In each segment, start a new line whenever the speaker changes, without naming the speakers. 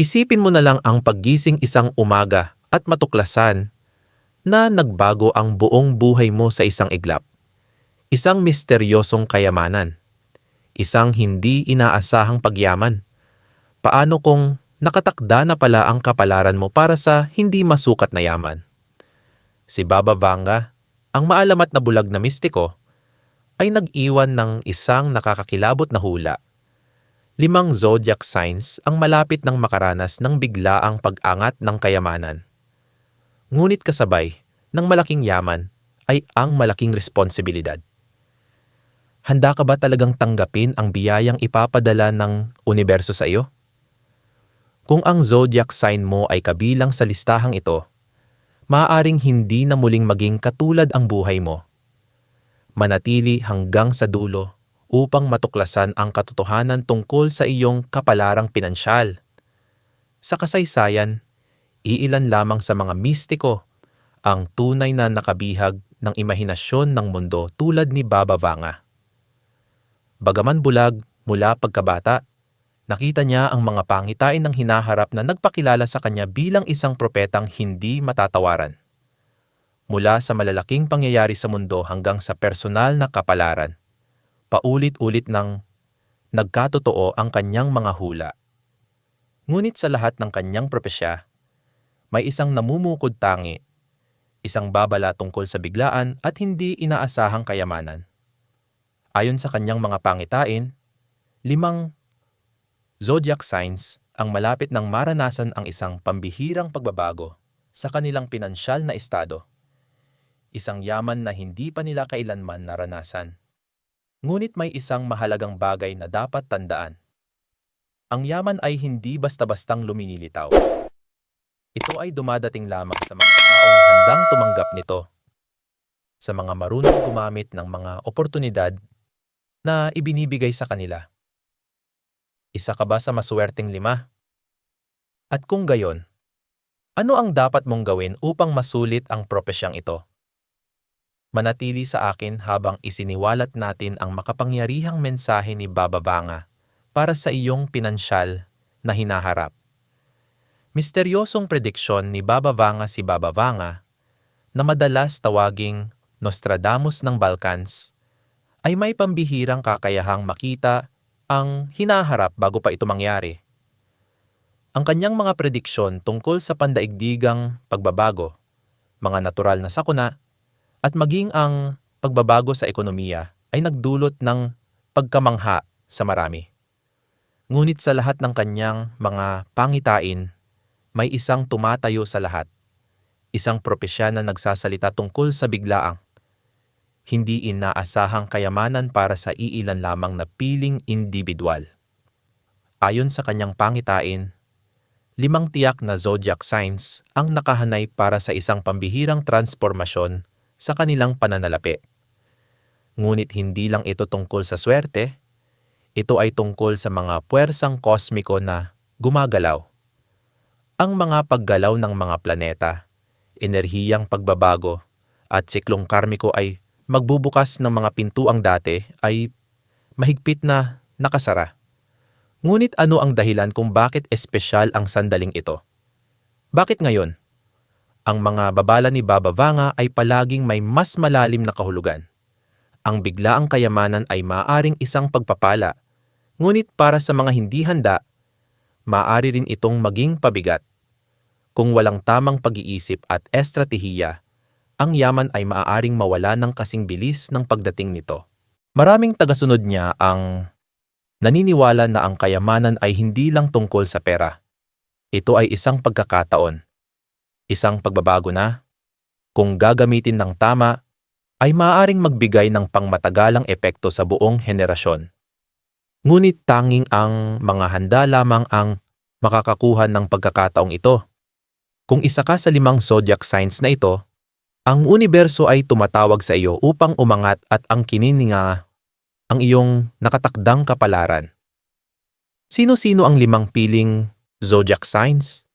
Isipin mo na lang ang paggising isang umaga at matuklasan na nagbago ang buong buhay mo sa isang iglap. Isang misteryosong kayamanan. Isang hindi inaasahang pagyaman. Paano kung nakatakda na pala ang kapalaran mo para sa hindi masukat na yaman? Si Baba Vanga, ang maalamat na bulag na mistiko, ay nag-iwan ng isang nakakakilabot na hula. Limang zodiac signs ang malapit ng makaranas ng biglaang pag-angat ng kayamanan. Ngunit kasabay ng malaking yaman ay ang malaking responsibilidad. Handa ka ba talagang tanggapin ang biyayang ipapadala ng universo sa iyo? Kung ang zodiac sign mo ay kabilang sa listahang ito, maaaring hindi na muling maging katulad ang buhay mo. Manatili hanggang sa dulo upang matuklasan ang katotohanan tungkol sa iyong kapalarang pinansyal. Sa kasaysayan, iilan lamang sa mga mistiko ang tunay na nakabihag ng imahinasyon ng mundo tulad ni Baba Vanga. Bagaman bulag mula pagkabata, nakita niya ang mga pangitain ng hinaharap na nagpakilala sa kanya bilang isang propetang hindi matatawaran. Mula sa malalaking pangyayari sa mundo hanggang sa personal na kapalaran, paulit-ulit nang nagkatotoo ang kanyang mga hula. Ngunit sa lahat ng kanyang propesya, may isang namumukod tangi, isang babala tungkol sa biglaan at hindi inaasahang kayamanan. Ayon sa kanyang mga pangitain, limang zodiac signs ang malapit ng maranasan ang isang pambihirang pagbabago sa kanilang pinansyal na estado. Isang yaman na hindi pa nila kailanman naranasan. Ngunit may isang mahalagang bagay na dapat tandaan. Ang yaman ay hindi basta-bastang luminilitaw. Ito ay dumadating lamang sa mga taong handang tumanggap nito. Sa mga marunong gumamit ng mga oportunidad na ibinibigay sa kanila. Isa ka ba sa maswerteng lima? At kung gayon, ano ang dapat mong gawin upang masulit ang propesyang ito? Manatili sa akin habang isiniwalat natin ang makapangyarihang mensahe ni Baba Vanga para sa iyong pinansyal na hinaharap. Misteryosong prediksyon ni Baba Vanga si Baba Vanga na madalas tawaging Nostradamus ng Balkans ay may pambihirang kakayahang makita ang hinaharap bago pa ito mangyari. Ang kanyang mga prediksyon tungkol sa pandaigdigang pagbabago, mga natural na sakuna, at maging ang pagbabago sa ekonomiya ay nagdulot ng pagkamangha sa marami. Ngunit sa lahat ng kanyang mga pangitain, may isang tumatayo sa lahat. Isang propesya na nagsasalita tungkol sa biglaang hindi inaasahang kayamanan para sa iilan lamang na piling individual. Ayon sa kanyang pangitain, limang tiyak na zodiac signs ang nakahanay para sa isang pambihirang transformasyon sa kanilang pananalapi. Ngunit hindi lang ito tungkol sa swerte, ito ay tungkol sa mga puwersang kosmiko na gumagalaw. Ang mga paggalaw ng mga planeta, enerhiyang pagbabago, at siklong karmiko ay magbubukas ng mga pintuang dati ay mahigpit na nakasara. Ngunit ano ang dahilan kung bakit espesyal ang sandaling ito? Bakit ngayon? Ang mga babala ni Baba Vanga ay palaging may mas malalim na kahulugan. Ang biglaang kayamanan ay maaring isang pagpapala, ngunit para sa mga hindi handa, maaari rin itong maging pabigat. Kung walang tamang pag-iisip at estratehiya, ang yaman ay maaaring mawala ng kasing bilis ng pagdating nito. Maraming tagasunod niya ang naniniwala na ang kayamanan ay hindi lang tungkol sa pera. Ito ay isang pagkakataon. Isang pagbabago na, kung gagamitin ng tama, ay maaaring magbigay ng pangmatagalang epekto sa buong henerasyon. Ngunit tanging ang mga handa lamang ang makakakuha ng pagkakataong ito. Kung isa ka sa limang zodiac signs na ito, ang universo ay tumatawag sa iyo upang umangat at ang kinininga ang iyong nakatakdang kapalaran. Sino-sino ang limang piling zodiac signs?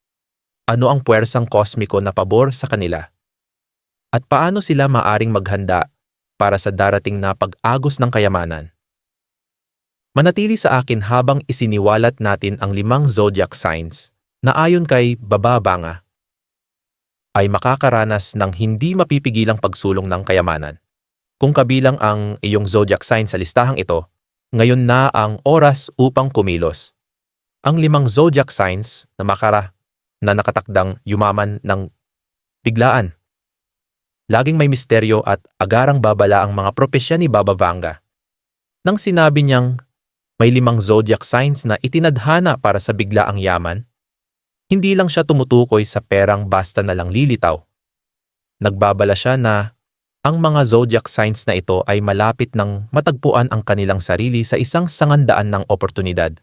Ano ang puwersang kosmiko na pabor sa kanila? At paano sila maaring maghanda para sa darating na pag-agos ng kayamanan? Manatili sa akin habang isiniwalat natin ang limang zodiac signs na ayon kay Bababanga ay makakaranas ng hindi mapipigilang pagsulong ng kayamanan. Kung kabilang ang iyong zodiac sign sa listahang ito, ngayon na ang oras upang kumilos. Ang limang zodiac signs na makara na nakatakdang yumaman ng biglaan. Laging may misteryo at agarang babala ang mga propesya ni Baba Vanga. Nang sinabi niyang may limang zodiac signs na itinadhana para sa biglaang yaman, hindi lang siya tumutukoy sa perang basta na lang lilitaw. Nagbabala siya na ang mga zodiac signs na ito ay malapit ng matagpuan ang kanilang sarili sa isang sangandaan ng oportunidad.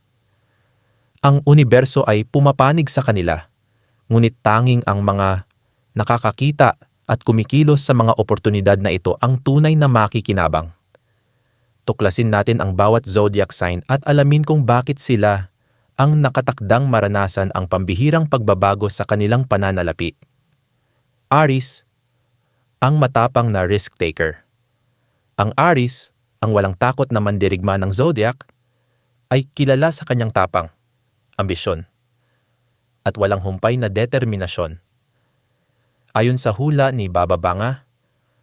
Ang universo ay pumapanig sa kanila, ngunit tanging ang mga nakakakita at kumikilos sa mga oportunidad na ito ang tunay na makikinabang. Tuklasin natin ang bawat zodiac sign at alamin kung bakit sila ang nakatakdang maranasan ang pambihirang pagbabago sa kanilang pananalapi. Aris, ang matapang na risk taker. Ang Aris, ang walang takot na mandirigma ng zodiac, ay kilala sa kanyang tapang, ambisyon, at walang humpay na determinasyon. Ayon sa hula ni Baba Banga,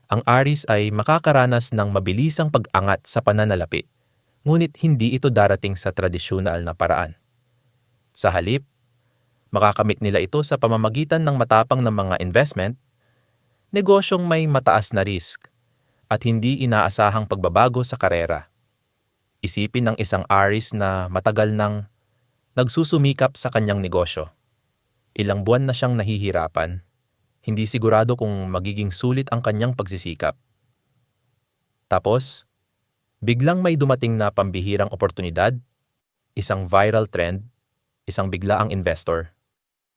ang Aris ay makakaranas ng mabilisang pag-angat sa pananalapi, ngunit hindi ito darating sa tradisyonal na paraan. Sa halip, makakamit nila ito sa pamamagitan ng matapang na mga investment, negosyong may mataas na risk, at hindi inaasahang pagbabago sa karera. Isipin ng isang aris na matagal nang nagsusumikap sa kanyang negosyo. Ilang buwan na siyang nahihirapan, hindi sigurado kung magiging sulit ang kanyang pagsisikap. Tapos, biglang may dumating na pambihirang oportunidad, isang viral trend, isang biglaang investor,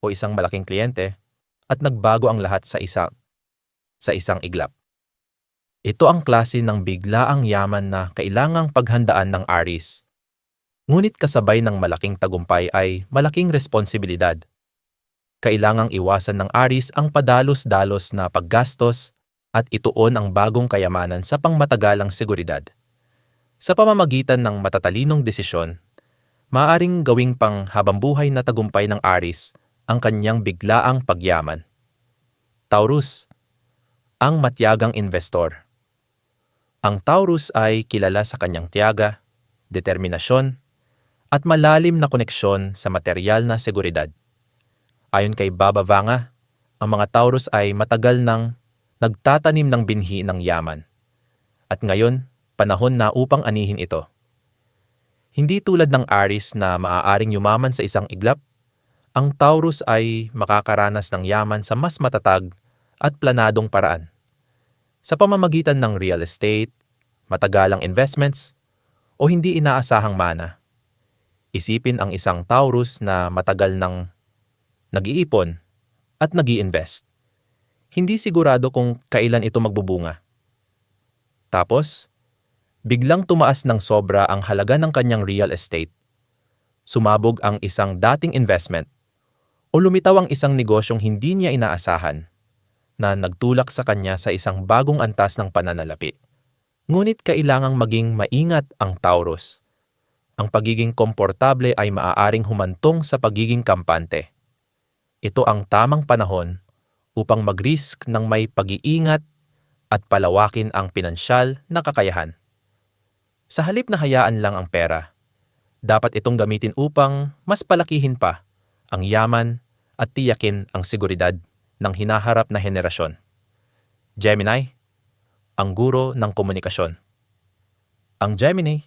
o isang malaking kliyente, at nagbago ang lahat sa isa sa isang iglap. Ito ang klase ng biglaang yaman na kailangang paghandaan ng Aris. Ngunit kasabay ng malaking tagumpay ay malaking responsibilidad. Kailangang iwasan ng Aris ang padalos-dalos na paggastos at ituon ang bagong kayamanan sa pangmatagalang seguridad. Sa pamamagitan ng matatalinong desisyon, maaring gawing pang habambuhay na tagumpay ng Aris ang kanyang biglaang pagyaman. Taurus, ang matyagang investor. Ang Taurus ay kilala sa kanyang tiyaga, determinasyon, at malalim na koneksyon sa material na seguridad. Ayon kay Baba Vanga, ang mga Taurus ay matagal nang nagtatanim ng binhi ng yaman. At ngayon, panahon na upang anihin ito. Hindi tulad ng Aris na maaaring yumaman sa isang iglap, ang Taurus ay makakaranas ng yaman sa mas matatag at planadong paraan. Sa pamamagitan ng real estate, matagalang investments, o hindi inaasahang mana. Isipin ang isang Taurus na matagal nang nag-iipon at nag invest Hindi sigurado kung kailan ito magbubunga. Tapos, biglang tumaas ng sobra ang halaga ng kanyang real estate. Sumabog ang isang dating investment o lumitaw ang isang negosyong hindi niya inaasahan na nagtulak sa kanya sa isang bagong antas ng pananalapi. Ngunit kailangang maging maingat ang Taurus. Ang pagiging komportable ay maaaring humantong sa pagiging kampante. Ito ang tamang panahon upang mag-risk ng may pag-iingat at palawakin ang pinansyal na kakayahan. Sa halip na hayaan lang ang pera, dapat itong gamitin upang mas palakihin pa ang yaman at tiyakin ang seguridad ng hinaharap na henerasyon. Gemini, ang guro ng komunikasyon. Ang Gemini,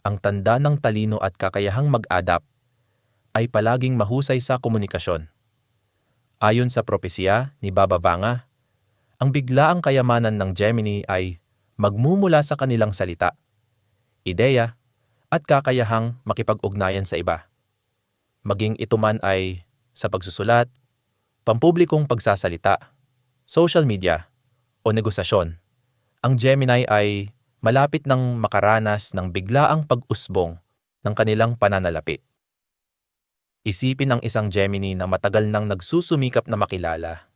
ang tanda ng talino at kakayahang mag-adapt, ay palaging mahusay sa komunikasyon. Ayon sa propesya ni Baba Vanga, ang biglaang kayamanan ng Gemini ay magmumula sa kanilang salita ideya, at kakayahang makipag-ugnayan sa iba. Maging ito man ay sa pagsusulat, pampublikong pagsasalita, social media, o negosasyon, ang Gemini ay malapit ng makaranas ng biglaang pag-usbong ng kanilang pananalapi. Isipin ng isang Gemini na matagal nang nagsusumikap na makilala.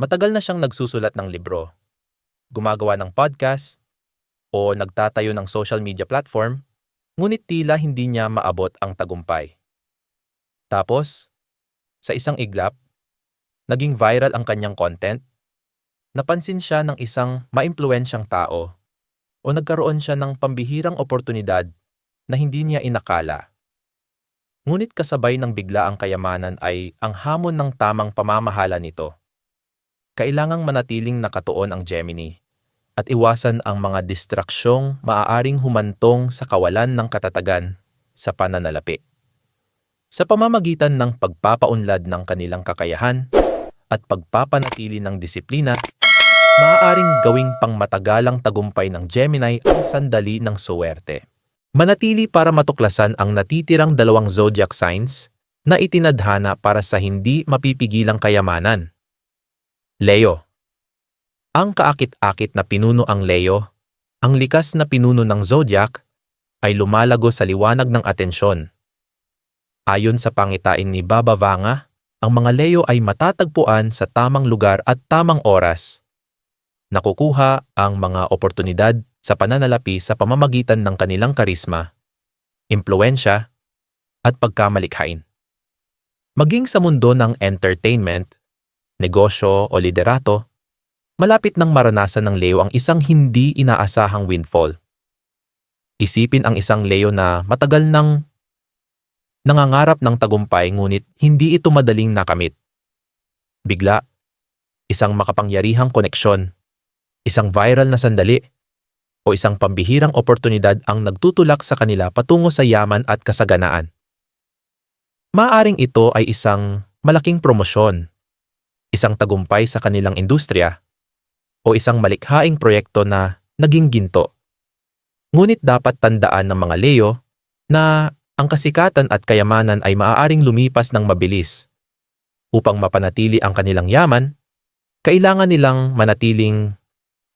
Matagal na siyang nagsusulat ng libro, gumagawa ng podcast, o nagtatayo ng social media platform, ngunit tila hindi niya maabot ang tagumpay. Tapos, Sa isang iglap, naging viral ang kanyang content, napansin siya ng isang maimpluwensyang tao o nagkaroon siya ng pambihirang oportunidad na hindi niya inakala. Ngunit kasabay ng biglaang kayamanan ay ang hamon ng tamang pamamahala nito. Kailangang manatiling nakatuon ang Gemini at iwasan ang mga distraksyong maaaring humantong sa kawalan ng katatagan sa pananalapi. Sa pamamagitan ng pagpapaunlad ng kanilang kakayahan at pagpapanatili ng disiplina, maaaring gawing pangmatagalang tagumpay ng Gemini ang sandali ng suwerte. Manatili para matuklasan ang natitirang dalawang zodiac signs na itinadhana para sa hindi mapipigilang kayamanan. Leo Ang kaakit-akit na pinuno ang Leo, ang likas na pinuno ng zodiac, ay lumalago sa liwanag ng atensyon. Ayon sa pangitain ni Baba Vanga, ang mga Leo ay matatagpuan sa tamang lugar at tamang oras. Nakukuha ang mga oportunidad sa pananalapi sa pamamagitan ng kanilang karisma, impluensya, at pagkamalikhain. Maging sa mundo ng entertainment, negosyo o liderato, malapit nang maranasan ng Leo ang isang hindi inaasahang windfall. Isipin ang isang Leo na matagal nang nangangarap ng tagumpay ngunit hindi ito madaling nakamit. Bigla, isang makapangyarihang koneksyon, isang viral na sandali, o isang pambihirang oportunidad ang nagtutulak sa kanila patungo sa yaman at kasaganaan. Maaring ito ay isang malaking promosyon, isang tagumpay sa kanilang industriya, o isang malikhaing proyekto na naging ginto. Ngunit dapat tandaan ng mga Leo na ang kasikatan at kayamanan ay maaaring lumipas ng mabilis. Upang mapanatili ang kanilang yaman, kailangan nilang manatiling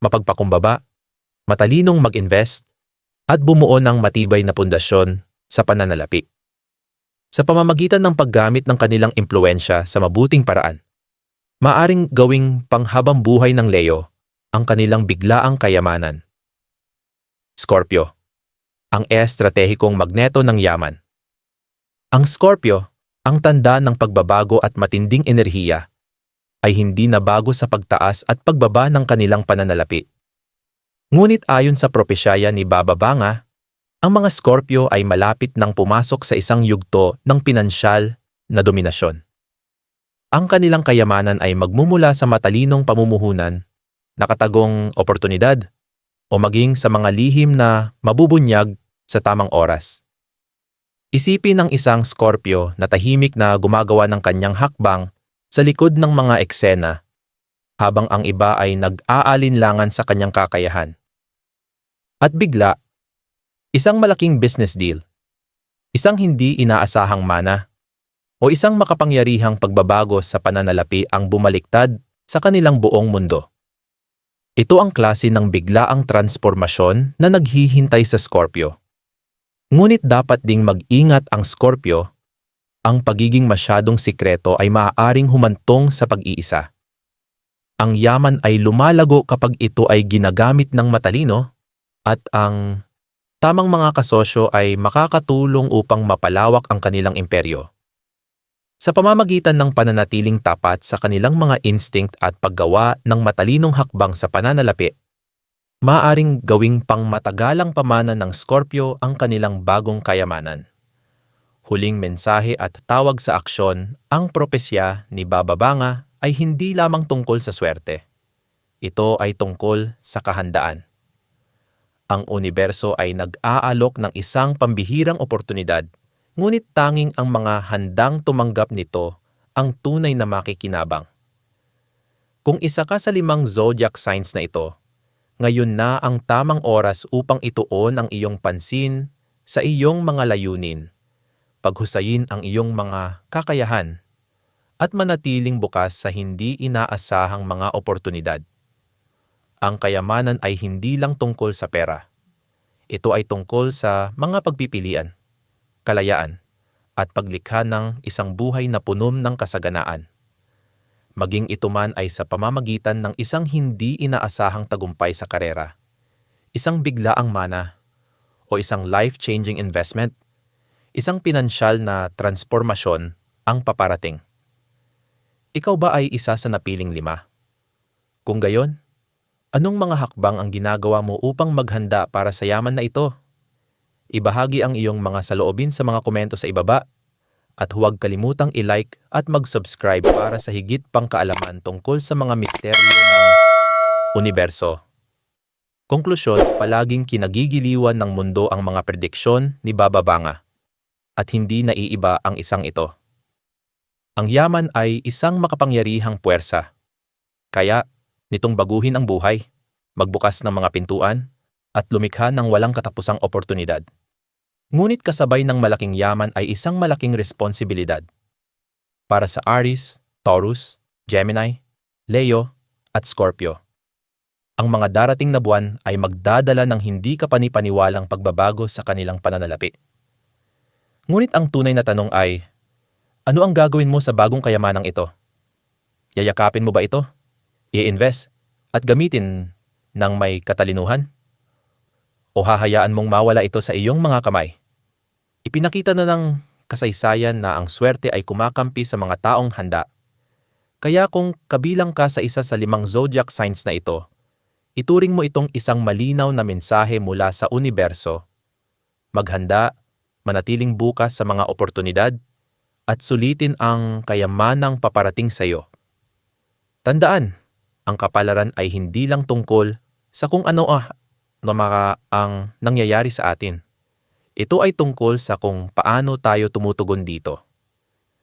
mapagpakumbaba matalinong mag-invest, at bumuo ng matibay na pundasyon sa pananalapi. Sa pamamagitan ng paggamit ng kanilang impluensya sa mabuting paraan, maaring gawing panghabang buhay ng Leo ang kanilang biglaang kayamanan. Scorpio, ang estratehikong magneto ng yaman. Ang Scorpio, ang tanda ng pagbabago at matinding enerhiya, ay hindi na bago sa pagtaas at pagbaba ng kanilang pananalapi. Ngunit ayon sa propesyaya ni Baba Banga, ang mga Scorpio ay malapit nang pumasok sa isang yugto ng pinansyal na dominasyon. Ang kanilang kayamanan ay magmumula sa matalinong pamumuhunan, nakatagong oportunidad, o maging sa mga lihim na mabubunyag sa tamang oras. Isipin ng isang Scorpio na tahimik na gumagawa ng kanyang hakbang sa likod ng mga eksena habang ang iba ay nag-aalinlangan sa kanyang kakayahan. At bigla, isang malaking business deal, isang hindi inaasahang mana, o isang makapangyarihang pagbabago sa pananalapi ang bumaliktad sa kanilang buong mundo. Ito ang klase ng biglaang transformasyon na naghihintay sa Scorpio. Ngunit dapat ding mag-ingat ang Scorpio, ang pagiging masyadong sikreto ay maaaring humantong sa pag-iisa ang yaman ay lumalago kapag ito ay ginagamit ng matalino at ang tamang mga kasosyo ay makakatulong upang mapalawak ang kanilang imperyo. Sa pamamagitan ng pananatiling tapat sa kanilang mga instinct at paggawa ng matalinong hakbang sa pananalapi, maaring gawing pangmatagalang pamana ng Scorpio ang kanilang bagong kayamanan. Huling mensahe at tawag sa aksyon ang propesya ni Bababanga ay hindi lamang tungkol sa swerte. Ito ay tungkol sa kahandaan. Ang universo ay nag-aalok ng isang pambihirang oportunidad, ngunit tanging ang mga handang tumanggap nito ang tunay na makikinabang. Kung isa ka sa limang zodiac signs na ito, ngayon na ang tamang oras upang ituon ang iyong pansin sa iyong mga layunin, paghusayin ang iyong mga kakayahan at manatiling bukas sa hindi inaasahang mga oportunidad. Ang kayamanan ay hindi lang tungkol sa pera. Ito ay tungkol sa mga pagpipilian, kalayaan, at paglikha ng isang buhay na punom ng kasaganaan. Maging ito man ay sa pamamagitan ng isang hindi inaasahang tagumpay sa karera, isang biglaang mana, o isang life-changing investment, isang pinansyal na transformasyon ang paparating. ikaw ba ay isa sa napiling lima? Kung gayon, anong mga hakbang ang ginagawa mo upang maghanda para sa yaman na ito? Ibahagi ang iyong mga saloobin sa mga komento sa ibaba at huwag kalimutang i-like at mag-subscribe para sa higit pang kaalaman tungkol sa mga misteryo ng universo. Konklusyon, palaging kinagigiliwan ng mundo ang mga prediksyon ni Baba Vanga at hindi naiiba ang isang ito. Ang yaman ay isang makapangyarihang puwersa. Kaya, nitong baguhin ang buhay, magbukas ng mga pintuan, at lumikha ng walang katapusang oportunidad. Ngunit kasabay ng malaking yaman ay isang malaking responsibilidad. Para sa Aries, Taurus, Gemini, Leo, at Scorpio. Ang mga darating na buwan ay magdadala ng hindi kapanipaniwalang pagbabago sa kanilang pananalapi. Ngunit ang tunay na tanong ay, ano ang gagawin mo sa bagong kayamanang ito? Yayakapin mo ba ito? I-invest at gamitin ng may katalinuhan? O hahayaan mong mawala ito sa iyong mga kamay? Ipinakita na ng kasaysayan na ang swerte ay kumakampi sa mga taong handa. Kaya kung kabilang ka sa isa sa limang zodiac signs na ito, ituring mo itong isang malinaw na mensahe mula sa universo. Maghanda, manatiling bukas sa mga oportunidad, at sulitin ang kayamanang paparating sa iyo. Tandaan, ang kapalaran ay hindi lang tungkol sa kung ano ah, na maka ang nangyayari sa atin. Ito ay tungkol sa kung paano tayo tumutugon dito.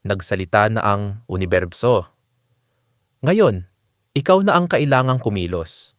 Nagsalita na ang universo. Ngayon, ikaw na ang kailangang kumilos.